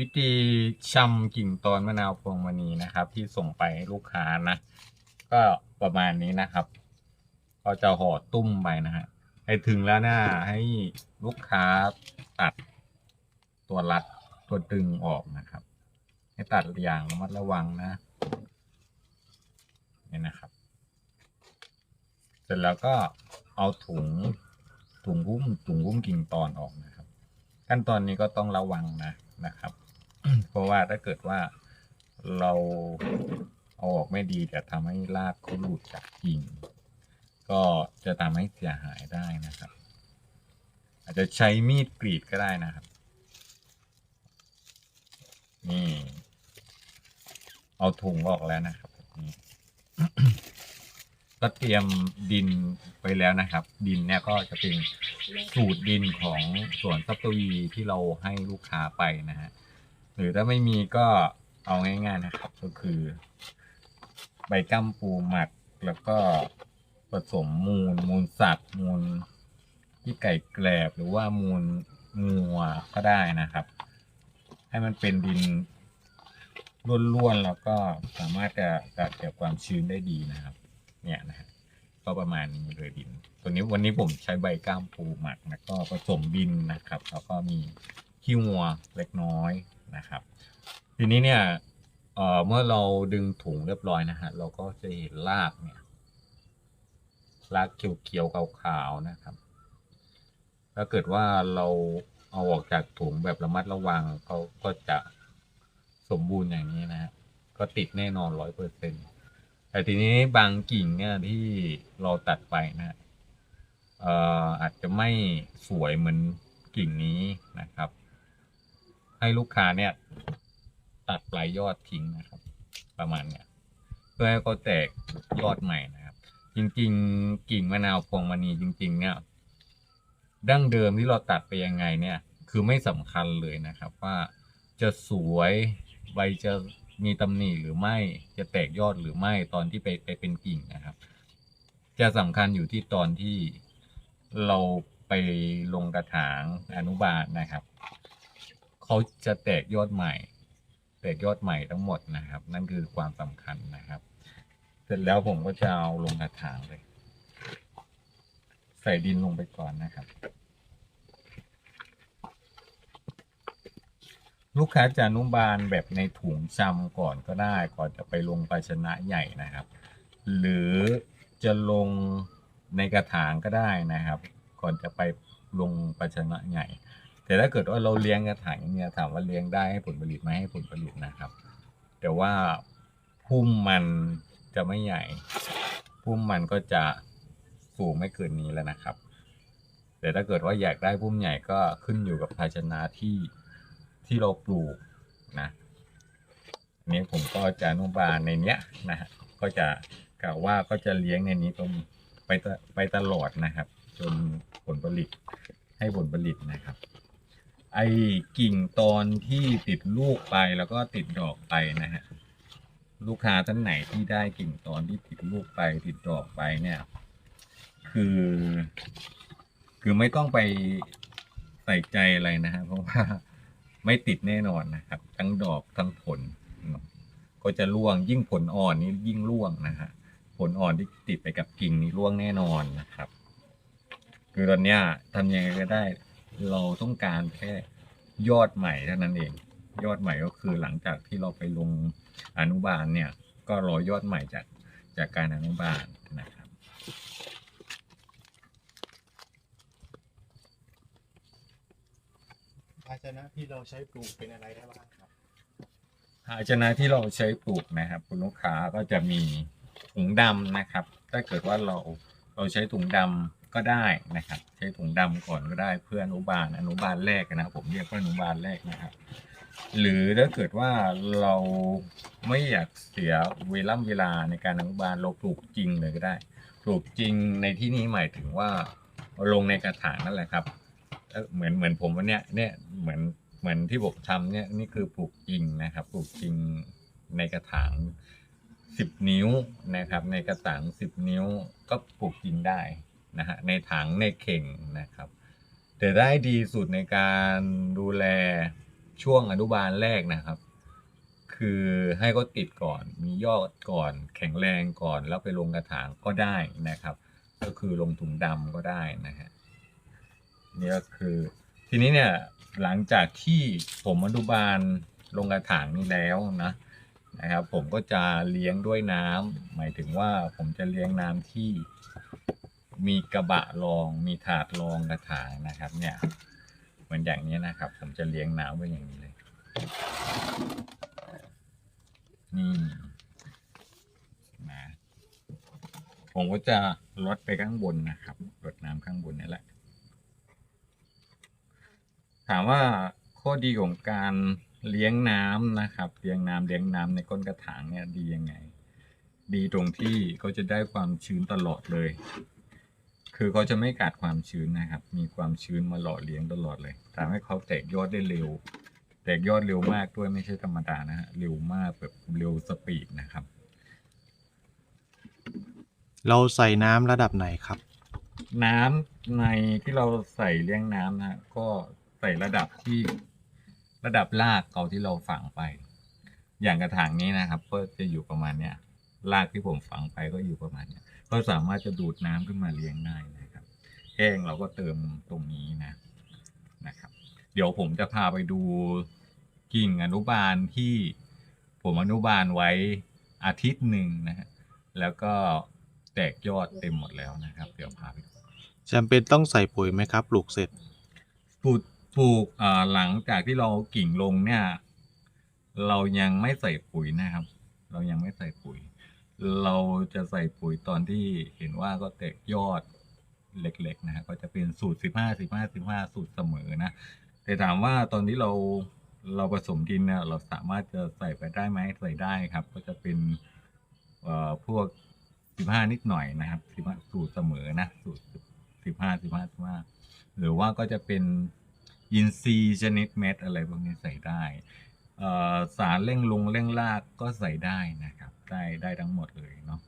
วิธีชำกิ่งตอนมะนาวพวงมณีนะครับ ที่ส่งไปให้ลูกค้านะ ก็ประมาณนี้นะครับ ก็จะห่อตุ้มไปนะฮะให้ถึงแล้วนะให้ลูกค้าตัดตัวรัดตัวดึงออกนะครับ ให้ตัดอย่างระมัดระวังนะนี่นะครับ เสร็จแล้วก็เอาถุงถุงหุ้มถุงหุ้มกิ่งตอนออกนะครับ ขั้นตอนนี้ก็ต้องระวังนะนะครับ เพราะว่าถ้าเกิดว่าเราเอาออกไม่ดีจะทำให้รากเขาหลุดจากกิ่ง ก็จะทำให้เสียหายได้นะครับ อาจจะใช้มีดกรีดก็ได้นะครับ นี่ เอาถุงออกแล้วนะครับนี้ก็เตรียมดินไปแล้วนะครับ ดินเนี่ยก็จะเป็นสูตรดินของสวนซับตวีที่เราให้ลูกค้าไปนะฮะ หรือถ้าไม่มีก็เอาง่ายๆนะครับ ก็คือ ใบกัมปูหมักแล้วก็ผสมมูล มูลสัตว์ มูลที่ไก่แกลบหรือว่ามูลงัวก็ได้นะครับ ให้มันเป็นดินร่วนๆแล้วก็สามารถจะจะเก็บความชื้นได้ดีนะครับ เนี่ยนะก็ประมาณนี้เลยดิน ตัวนี้วันนี้ผมใช้ใบก้ามปูหมักแล้วก็ผสมดินนะครับ แล้วก็มีขี้วัวเล็กน้อย นะครับ ทีนี้เนี่ยเอ่อเมื่อเราดึงถุงเรียบร้อยนะฮะเราก็จะเห็นรากเนี่ยรากเขียวๆขาวๆนะครับ ถ้าเกิดว่าเราเอาออกจากถุงแบบระมัดระวังเขาก็จะสมบูรณ์อย่างนี้นะฮะก็ติดแน่นอนร้อยเปอร์เซ็นต์แต่ทีนี้บางกิ่งเนี่ยที่เราตัดไปนะเอ่ออาจจะไม่สวยเหมือนกิ่งนี้นะครับ ให้ลูกค้าเนี่ยตัดปลายยอดทิ้งนะครับ ประมาณเนี้ยเพื่อให้เขาแตกยอดใหม่นะครับ จริงๆ กิ่งมะนาวพวงมณีจริง ๆ เนี่ยดั้งเดิมที่เราตัดไปยังไงเนี่ย คือไม่สำคัญเลยนะครับว่าจะสวยใบจะมีตำหนิหรือไม่จะแตกยอดหรือไม่ตอนที่ไปไปเป็นกิ่งนะครับ จะสำคัญอยู่ที่ตอนที่เราไปลงกระถางอนุบาลนะครับ เขาจะแตกยอดใหม่ แตกยอดใหม่ทั้งหมดนะครับ นั่นคือความสำคัญนะครับ เสร็จแล้วผมก็จะเอาลงกระถางเลย ใส่ดินลงไปก่อนนะครับ ลูกค้าจะนุบาลแบบในถุงชำก่อนก็ได้ ก่อนจะไปลงภาชนะใหญ่นะครับ หรือจะลงในกระถางก็ได้นะครับ ก่อนจะไปลงภาชนะใหญ่ แต่ถ้าเกิดว่าเราเลี้ยงกระถางเนี่ยถามว่าเลี้ยงได้ให้ผลผลิตไหมให้ผลผลิตนะครับ แต่ว่าพุ่มมันจะไม่ใหญ่ พุ่มมันก็จะสูงไม่เกินนี้แล้วนะครับ แต่ถ้าเกิดว่าอยากได้พุ่มใหญ่ก็ขึ้นอยู่กับภาชนะที่ที่เราปลูกนะอันนี้ผมก็จะนุบาลในเนี้ยนะฮะก็จะกล่าวว่าก็จะเลี้ยงในนี้ตรงไปไปตลอดนะครับ จนผลผลิตให้ผลผลิตนะครับ ไอ้กิ่งตอนที่ติดลูกไปแล้วก็ติดดอกไปนะฮะลูกค้าท่านไหนที่ได้กิ่งตอนที่ติดลูกไปติดดอกไปเนี่ย คือ คือไม่ต้องไปใส่ใจอะไรนะฮะเพราะว่าไม่ติดแน่นอนนะครับ ทั้งดอกทั้งผล ก็จะร่วงยิ่งผลอ่อนนี่ยิ่งร่วงนะฮะผลอ่อนที่ติดไปกับกิ่งนี่ร่วงแน่นอนนะครับ คือตอนเนี้ยทำยังไงก็ได้ เราต้องการแค่ยอดใหม่เท่านั้นเอง ยอดใหม่ก็คือหลังจากที่เราไปลงอนุบาลเนี่ย ก็รอยอดใหม่จากจากการอนุบาลนะครับ ภาชนะที่เราใช้ปลูกเป็นอะไรได้บ้างครับภาชนะที่เราใช้ปลูกนะครับ คุณลูกค้าก็จะมีถุงดำนะครับ ถ้าเกิดว่าเราเราใช้ถุงดำ ก็ได้นะครับ ใช้ถุงดำก่อนก็ได้เพื่ออนุบาลอนุบาลแรกนะผมเรียกว่าอนุบาลแรกนะครับ หรือถ้าเกิดว่าเราไม่อยากเสียเวลาเวลาในการอนุบาลเราปลูกจริงเลยก็ได้ ปลูกจริงในที่นี้หมายถึงว่าลงในกระถางนั่นแหละครับเอ่อเหมือนเหมือนผมวันเนี้ยเนี่ยเหมือนเหมือนที่ผมทำเนี่ยนี่คือปลูกจริงนะครับ ปลูกจริงในกระถางสิบนิ้วนะครับ ในกระถางสิบนิ้วก็ปลูกจริงได้ นะฮะในถังในเข่งนะครับ แต่ได้ดีสุดในการดูแลช่วงอนุบาลแรกนะครับ คือให้เขาติดก่อนมียอดก่อนแข็งแรงก่อนแล้วไปลงกระถางก็ได้นะครับ ก็คือลงถุงดำก็ได้นะฮะนี่ก็คือทีนี้เนี่ยหลังจากที่ผมอนุบาลลงกระถางนี้แล้วนะนะครับ ผมก็จะเลี้ยงด้วยน้ำหมายถึงว่าผมจะเลี้ยงน้ำที่ มีกระบะรอง มีถาดรองกระถางนะครับ เนี่ยเหมือนอย่างนี้นะครับ ผมจะเลี้ยงน้ำไว้อย่างนี้เลย นี่นะผมก็จะลดไปข้างบนนะครับลดน้ำข้างบนนี่แหละ ถามว่าข้อดีของการเลี้ยงน้ำนะครับ เลี้ยงน้ำเลี้ยงน้ำในก้นกระถางเนี่ยดียังไง ดีตรงที่เขาจะได้ความชื้นตลอดเลย คือเขาจะไม่ขาดความชื้นนะครับ มีความชื้นมาหล่อเลี้ยงตลอดเลยทำให้เขาแตกยอดได้เร็ว แตกยอดเร็วมากด้วยไม่ใช่ธรรมดานะฮะ เร็วมากแบบเร็วสปีดนะครับ เราใส่น้ำระดับไหนครับ น้ำในที่เราใส่เลี้ยงน้ำนะฮะก็ใส่ระดับที่ระดับรากเขาที่เราฝังไป อย่างกระถางนี้นะครับ ก็จะอยู่ประมาณเนี้ยรากที่ผมฝังไปก็อยู่ประมาณเนี้ย ก็สามารถจะดูดน้ำขึ้นมาเลี้ยงได้นะครับ แห้งเราก็เติมตรงนี้นะนะครับ เดี๋ยวผมจะพาไปดูกิ่งอนุบาลที่ผมอนุบาลไว้อาทิตย์หนึ่งนะฮะแล้วก็แตกยอดเต็มหมดแล้วนะครับ เดี๋ยวพาไปดูจำเป็นต้องใส่ปุ๋ยไหมครับปลูกเสร็จปลูกปลูกอ่าหลังจากที่เรากิ่งลงเนี่ย เรายังไม่ใส่ปุ๋ยนะครับ เรายังไม่ใส่ปุ๋ย เราจะใส่ปุ๋ยตอนที่เห็นว่าก็แตกยอดเล็กๆนะฮะก็จะเป็นสูตรสิบห้าสิบห้าสิบห้าสูตรเสมอนะ แต่ถามว่าตอนที่เราเราผสมดินเนี่ยเราสามารถจะใส่ไปได้ไหมใส่ได้ครับ ก็จะเป็นเอ่อพวกสิบห้านิดหน่อยนะครับสิบห้าสูตรเสมอนะสูตรสิบห้าสิบห้าสิบห้าหรือว่าก็จะเป็นอินทรีชนิดเม็ดอะไรพวกนี้ใส่ได้เอ่อสารเร่งลงเร่งรากก็ใส่ได้นะครับ ได้ได้ทั้งหมดเลยเนาะ